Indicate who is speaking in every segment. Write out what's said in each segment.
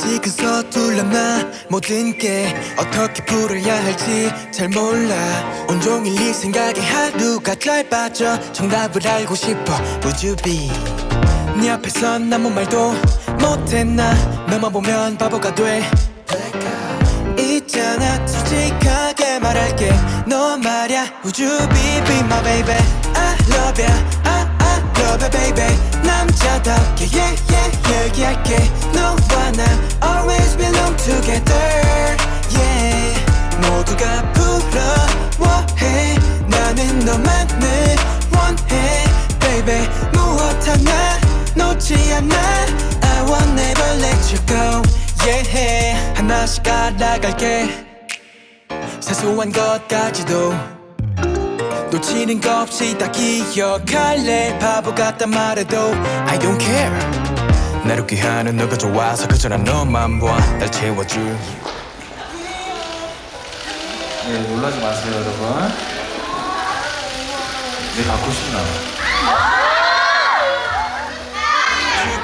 Speaker 1: 아직은 서툴러 나 모든 게 어떻게 풀어야 할지 잘 몰라. 온종일 네 생각에 하루가 짧아져 정답을 알고 싶어. Would you be? 네 앞에선 아무 말도 못해 나? 너만 보면 바보가 돼. 있잖아 솔직하게 말할게. 너 말야. Would you be, be my baby? I love ya. I, I love you baby together yeah. 모두가 부러워해. 나는 너만을 원해. Baby 무엇 하나 놓지 않아. I will never let you go yeah. 하나씩 알아갈게. 사소한 것까지도 놓치는 거 없이 다 기억할래. 바보 같단 말해도 I don't care 나를 귀하는 너가 좋아서 그저 난 너만 봐날 채워줄
Speaker 2: 네, 놀라지 마세요, 여러분. 이제 갖고 싶진 않아.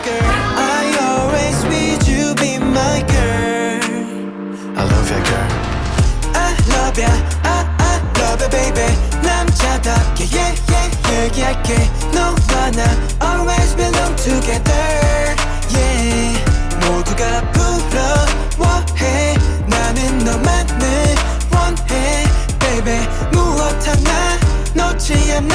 Speaker 1: girl I always with you be my girl I love you girl I love ya I, I love you baby 않아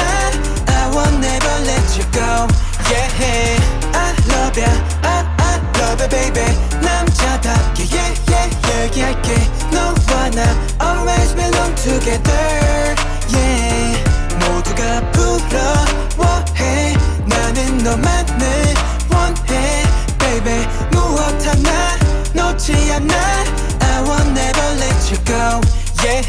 Speaker 1: I will never let you go yeah I love ya I, I love you baby 남자답게 yeah yeah 얘기할게 너와 나 always belong together yeah 모두가 부러워해 나는 너만을 원해 baby 무엇 하나 놓지 않아 I will never let you go yeah